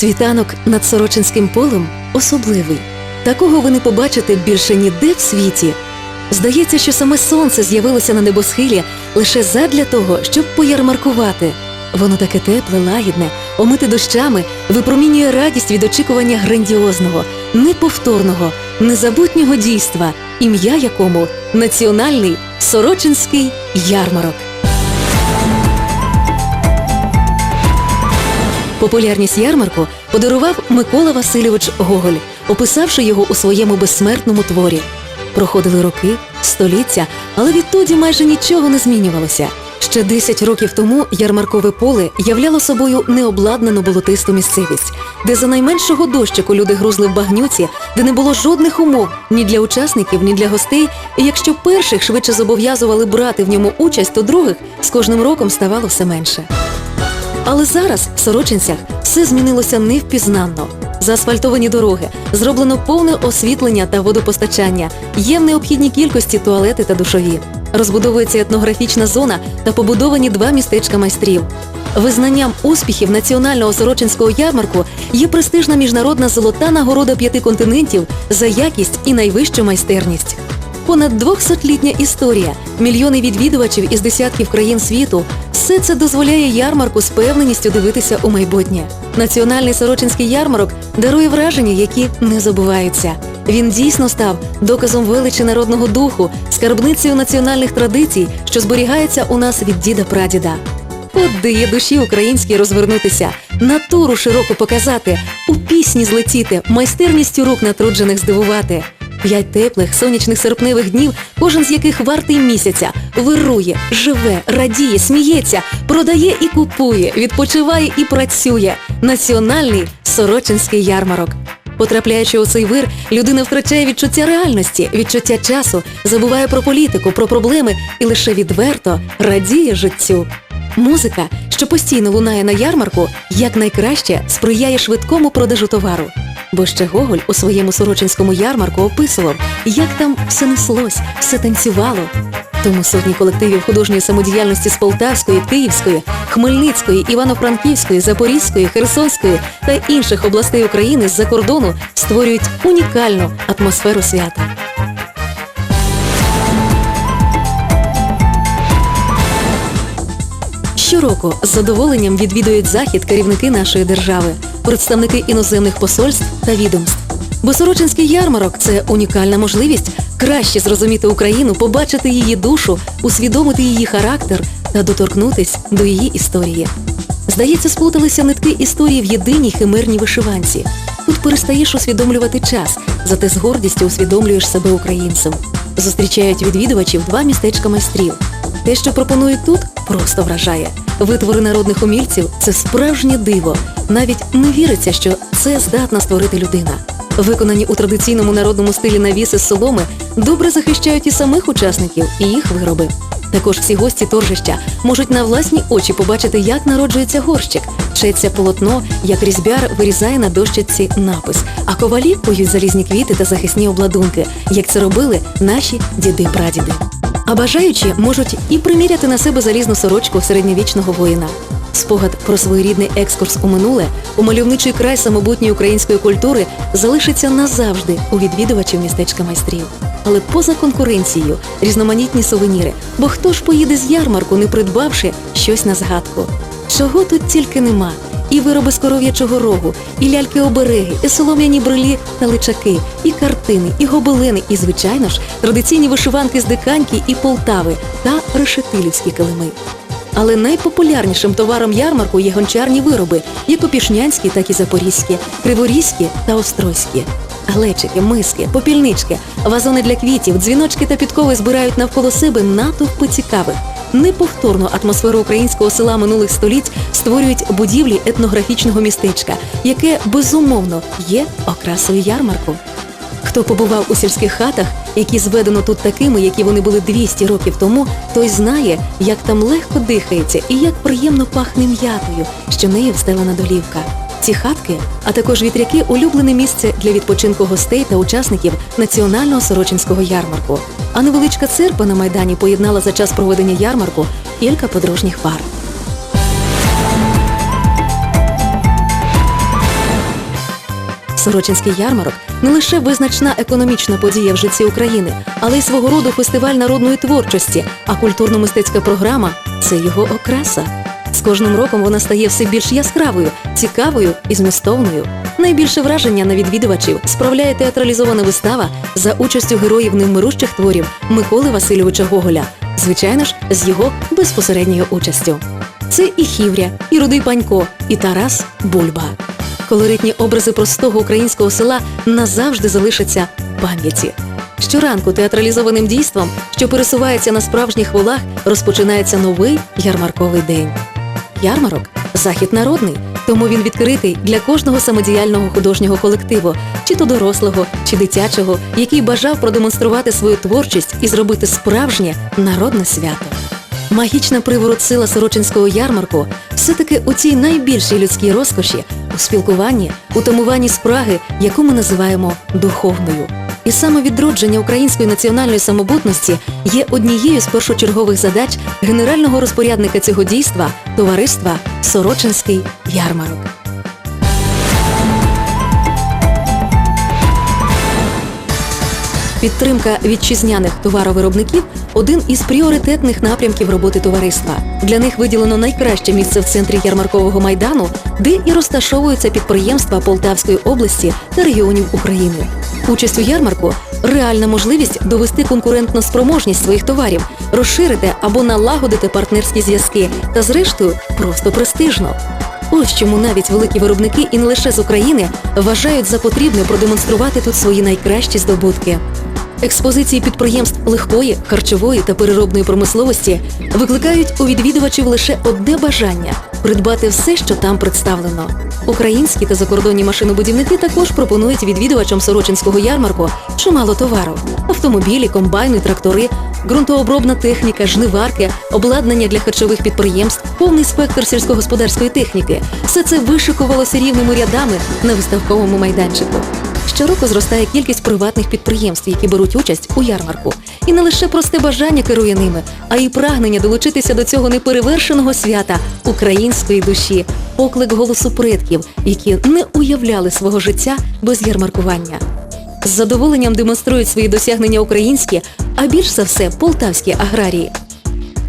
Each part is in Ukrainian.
Світанок над Сорочинським полем особливий. Такого ви не побачите більше ніде в світі. Здається, що саме сонце з'явилося на небосхилі лише задля того, щоб поярмаркувати. Воно таке тепле, лагідне, омите дощами, випромінює радість від очікування грандіозного, неповторного, незабутнього дійства, ім'я якому національний Сорочинський ярмарок. Популярність ярмарку подарував Микола Васильович Гоголь, описавши його у своєму безсмертному творі. Проходили роки, століття, але відтоді майже нічого не змінювалося. Ще 10 років тому ярмаркове поле являло собою необладнану болотисту місцевість, де за найменшого дощику люди грузли в багнюці, де не було жодних умов ні для учасників, ні для гостей. І якщо перших швидше зобов'язували брати в ньому участь, то других з кожним роком ставало все менше. Але зараз в Сорочинцях все змінилося невпізнанно. Заасфальтовані дороги, зроблено повне освітлення та водопостачання, є в необхідній кількості туалети та душові. Розбудовується етнографічна зона та побудовані два містечка майстрів. Визнанням успіхів національного сорочинського ярмарку є престижна міжнародна золота нагорода п'яти континентів за якість і найвищу майстерність. Понад 200-літня історія, мільйони відвідувачів із десятків країн світу. Все це дозволяє ярмарку з певненістю дивитися у майбутнє. Національний сорочинський ярмарок дарує враження, які не забуваються. Він дійсно став доказом величі народного духу, скарбницею національних традицій, що зберігається у нас від діда прадіда. От де душі українській розвернутися, натуру широко показати, у пісні злетіти, майстерністю рук натруджених здивувати. П'ять теплих сонячних серпневих днів, кожен з яких вартий місяця, вирує, живе, радіє, сміється, продає і купує, відпочиває і працює. Національний сорочинський ярмарок. Потрапляючи у цей вир, людина втрачає відчуття реальності, відчуття часу, забуває про політику, про проблеми і лише відверто радіє життю. Музика, що постійно лунає на ярмарку, якнайкраще сприяє швидкому продажу товару. Бо ще Гоголь у своєму сорочинському ярмарку описував, як там все неслось, все танцювало. Тому сотні колективів художньої самодіяльності з Полтавської, Київської, Хмельницької, Івано-Франківської, Запорізької, Херсонської та інших областей України з-за кордону створюють унікальну атмосферу свята. Щороку з задоволенням відвідують захід керівники нашої держави, представники іноземних посольств та відомств. Бо Сорочинський ярмарок це унікальна можливість краще зрозуміти Україну, побачити її душу, усвідомити її характер та доторкнутись до її історії. Здається, сплуталися нитки історії в єдиній химерній вишиванці. Тут перестаєш усвідомлювати час, зате з гордістю усвідомлюєш себе українцем. Зустрічають відвідувачів два містечка майстрів. Те, що пропонують тут, просто вражає. Витвори народних умільців це справжнє диво. Навіть не віриться, що це здатна створити людина. Виконані у традиційному народному стилі навіси з соломи добре захищають і самих учасників, і їх вироби. Також всі гості торжища можуть на власні очі побачити, як народжується горщик, четься полотно, як різьбяр вирізає на дощиці напис, а ковалі поють залізні квіти та захисні обладунки, як це робили наші діди-прадіди. А бажаючі можуть і приміряти на себе залізну сорочку середньовічного воїна. Спогад про своєрідний екскурс у минуле у мальовничий край самобутньої української культури залишиться назавжди у відвідувачів містечка майстрів. Але поза конкуренцією різноманітні сувеніри, бо хто ж поїде з ярмарку, не придбавши щось на згадку? Чого тут тільки нема? І вироби з коров'ячого рогу, і ляльки-обереги, і солом'яні брилі та личаки, і картини, і гобелени, і, звичайно ж, традиційні вишиванки з Диканьки і Полтави та решетилівські килими. Але найпопулярнішим товаром ярмарку є гончарні вироби, як опішнянські, так і запорізькі, криворізькі та острозькі. Глечики, миски, попільнички, вазони для квітів, дзвіночки та підкови збирають навколо себе натовпи цікавих. Неповторну атмосферу українського села минулих століть створюють будівлі етнографічного містечка, яке безумовно є окрасою ярмарку. Хто побував у сільських хатах, які зведено тут такими, які вони були 200 років тому, той знає, як там легко дихається і як приємно пахне м'ятою, що нею встелена долівка. Ці хатки, а також вітряки улюблене місце для відпочинку гостей та учасників національного сорочинського ярмарку. А невеличка церква на майдані поєднала за час проведення ярмарку кілька подружніх пар. Сорочинський ярмарок не лише визначна економічна подія в житті України, але й свого роду фестиваль народної творчості, а культурно-мистецька програма це його окраса. З кожним роком вона стає все більш яскравою, цікавою і змістовною. Найбільше враження на відвідувачів справляє театралізована вистава за участю героїв невмирущих творів Миколи Васильовича Гоголя, звичайно ж, з його безпосередньою участю. Це і Хівря, і Рудий Панько, і Тарас Бульба. Колоритні образи простого українського села назавжди залишаться в пам'яті. Щоранку театралізованим дійством, що пересувається на справжніх волах, розпочинається новий ярмарковий день. Ярмарок захід народний, тому він відкритий для кожного самодіяльного художнього колективу, чи то дорослого, чи дитячого, який бажав продемонструвати свою творчість і зробити справжнє народне свято. Магічна приворот сила Сорочинського ярмарку все-таки у цій найбільшій людській розкоші, у спілкуванні, у тамуванні спраги, яку ми називаємо духовною. І саме відродження української національної самобутності є однією з першочергових задач генерального розпорядника цього дійства товариства Сорочинський ярмарок. Підтримка вітчизняних товаровиробників один із пріоритетних напрямків роботи товариства. Для них виділено найкраще місце в центрі ярмаркового майдану, де і розташовуються підприємства Полтавської області та регіонів України. Участь у ярмарку реальна можливість довести конкурентну спроможність своїх товарів, розширити або налагодити партнерські зв'язки та, зрештою, просто престижно. Ось чому навіть великі виробники і не лише з України вважають за потрібне продемонструвати тут свої найкращі здобутки. Експозиції підприємств легкої, харчової та переробної промисловості викликають у відвідувачів лише одне бажання придбати все, що там представлено. Українські та закордонні машинобудівники також пропонують відвідувачам Сорочинського ярмарку чимало товару: автомобілі, комбайни, трактори, ґрунтообробна техніка, жниварки, обладнання для харчових підприємств, повний спектр сільськогосподарської техніки. Все це вишикувалося рівними рядами на виставковому майданчику. Щороку зростає кількість приватних підприємств, які беруть участь у ярмарку. І не лише просте бажання керує ними, а й прагнення долучитися до цього неперевершеного свята української душі, поклик голосу предків, які не уявляли свого життя без ярмаркування. З задоволенням демонструють свої досягнення українські, а більш за все полтавські аграрії.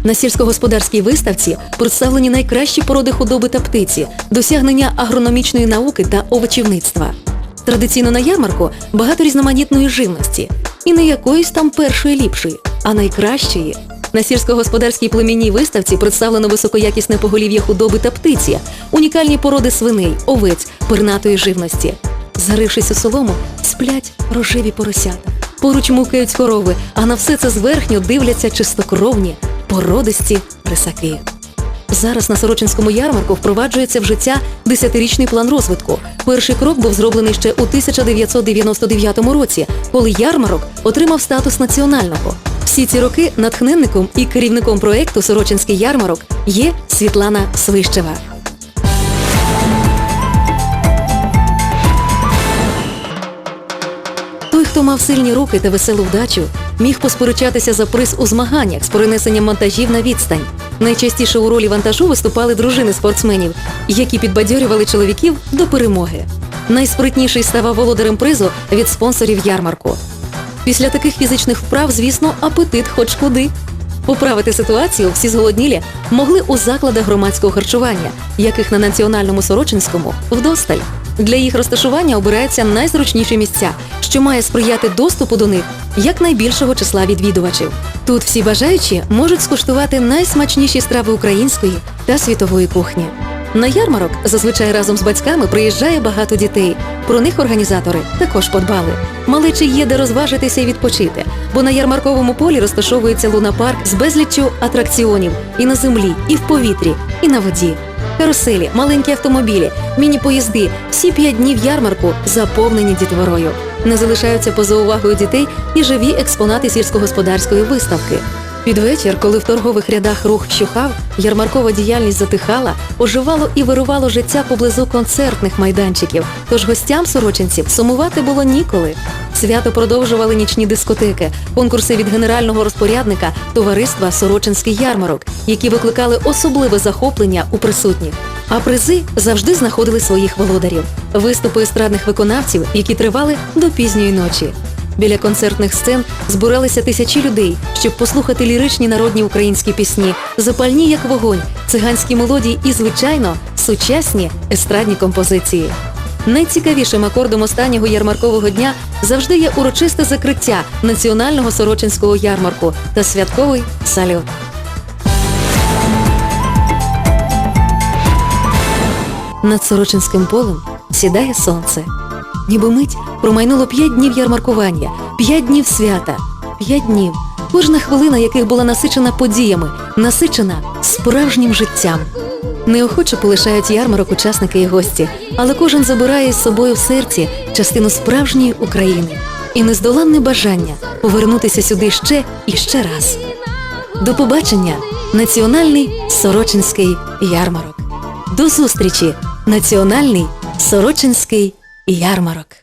На сільськогосподарській виставці представлені найкращі породи худоби та птиці, досягнення агрономічної науки та овочівництва. Традиційно на ярмарку багато різноманітної живності, і не якоїсь там першої ліпшої, а найкращої. На сільськогосподарській племінній виставці представлено високоякісне поголів'я худоби та птиці, унікальні породи свиней, овець, пернатої живності. Зарившись у солому, сплять рожеві поросята. Поруч мукають корови, а на все це зверхньо дивляться чистокровні, породисті рисаки. Зараз на Сорочинському ярмарку впроваджується в життя десятирічний план розвитку. Перший крок був зроблений ще у 1999 році, коли ярмарок отримав статус національного. Всі ці роки натхненником і керівником проекту Сорочинський ярмарок є Світлана Свищева. Той, хто мав сильні руки та веселу вдачу, міг посперечатися за приз у змаганнях з перенесенням вантажів на відстань. Найчастіше у ролі вантажу виступали дружини спортсменів, які підбадьорювали чоловіків до перемоги. Найспритніший ставав володарем призу від спонсорів ярмарку. Після таких фізичних вправ, звісно, апетит хоч куди. Поправити ситуацію всі зголоднілі могли у закладах громадського харчування, яких на національному Сорочинському вдосталь. Для їх розташування обираються найзручніші місця, що має сприяти доступу до них якнайбільшого числа відвідувачів. Тут всі бажаючі можуть скуштувати найсмачніші страви української та світової кухні. На ярмарок зазвичай разом з батьками приїжджає багато дітей. Про них організатори також подбали. Малечі є де розважитися і відпочити, бо на ярмарковому полі розташовується лунапарк з безліччю атракціонів і на землі, і в повітрі, і на воді. Каруселі, маленькі автомобілі, міні-поїзди всі п'ять днів ярмарку заповнені дітворою. Не залишаються поза увагою дітей і живі експонати сільськогосподарської виставки. Під вечір, коли в торгових рядах рух вщухав, ярмаркова діяльність затихала, оживало і вирувало життя поблизу концертних майданчиків. Тож гостям сорочинців сумувати було ніколи. Свято продовжували нічні дискотеки, конкурси від генерального розпорядника товариства Сорочинський ярмарок, які викликали особливе захоплення у присутніх. А призи завжди знаходили своїх володарів. Виступи естрадних виконавців, які тривали до пізньої ночі. Біля концертних сцен збиралися тисячі людей, щоб послухати ліричні народні українські пісні, запальні як вогонь, циганські мелодії і, звичайно, сучасні естрадні композиції. Найцікавішим акордом останнього ярмаркового дня завжди є урочисте закриття національного сорочинського ярмарку та святковий салют. Над Сорочинським полем сідає сонце. Ніби мить промайнуло п'ять днів ярмаркування, п'ять днів свята, п'ять днів, кожна хвилина яких була насичена подіями, насичена справжнім життям. Неохоче полишають ярмарок учасники і гості, але кожен забирає із собою в серці частину справжньої України і нездоланне бажання повернутися сюди ще і ще раз. До побачення, національний Сорочинський ярмарок. До зустрічі, національний Сорочинський ярмарок.